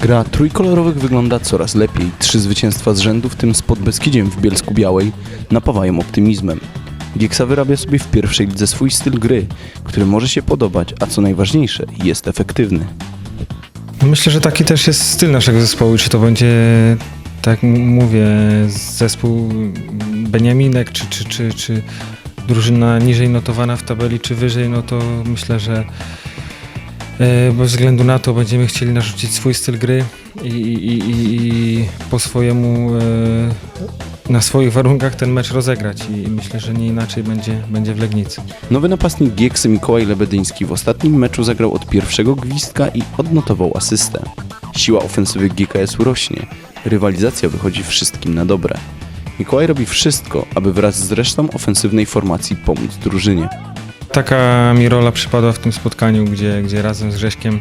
Gra trójkolorowych wygląda coraz lepiej. Trzy zwycięstwa z rzędu, w tym z Podbeskidziem w Bielsku Białej, napawają optymizmem. Gieksa wyrabia sobie w pierwszej lidze swój styl gry, który może się podobać, a co najważniejsze, jest efektywny. Myślę, że taki też jest styl naszego zespołu. Czy to będzie, tak mówię, zespół Beniaminek, czy, czy, czy, czy drużyna niżej notowana w tabeli, czy wyżej, no to myślę, że bez względu na to będziemy chcieli narzucić swój styl gry i, i, i, i po swojemu, e, na swoich warunkach ten mecz rozegrać. I myślę, że nie inaczej będzie, będzie w Legnicy. Nowy napastnik Gieksy Mikołaj Lebedyński w ostatnim meczu zagrał od pierwszego gwizdka i odnotował asystę. Siła ofensywy GKS-u rośnie, rywalizacja wychodzi wszystkim na dobre. Mikołaj robi wszystko, aby wraz z resztą ofensywnej formacji pomóc drużynie. Taka mi rola przypadła w tym spotkaniu, gdzie, gdzie razem z Grześkiem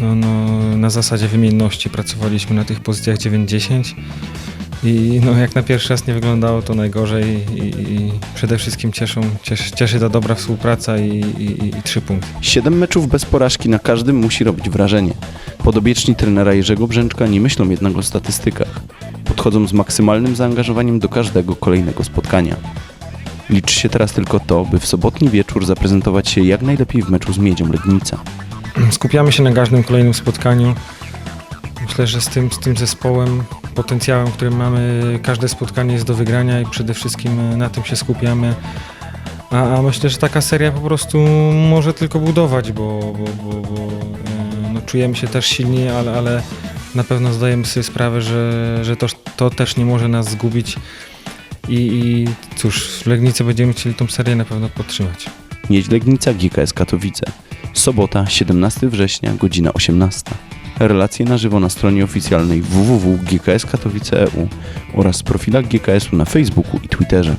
no, no, na zasadzie wymienności pracowaliśmy na tych pozycjach 9-10 i no, jak na pierwszy raz nie wyglądało to najgorzej i, i przede wszystkim cieszą, cieszy, cieszy ta dobra współpraca i, i, i trzy punkty. Siedem meczów bez porażki na każdym musi robić wrażenie. Podobieczni trenera Jerzego Brzęczka nie myślą jednak o statystykach. Podchodzą z maksymalnym zaangażowaniem do każdego kolejnego spotkania. Liczy się teraz tylko to, by w sobotni wieczór zaprezentować się jak najlepiej w meczu z Miedzią Legnica. Skupiamy się na każdym kolejnym spotkaniu. Myślę, że z tym, z tym zespołem, potencjałem, który mamy, każde spotkanie jest do wygrania i przede wszystkim na tym się skupiamy. A, a myślę, że taka seria po prostu może tylko budować, bo, bo, bo, bo e, no, czujemy się też silni, ale, ale na pewno zdajemy sobie sprawę, że, że to, to też nie może nas zgubić. I, I cóż, w Legnicy będziemy chcieli tą serię na pewno podtrzymać. Miedź Legnica GKS Katowice. Sobota, 17 września, godzina 18. Relacje na żywo na stronie oficjalnej www.gkskatowice.eu oraz profilach GKS-u na Facebooku i Twitterze.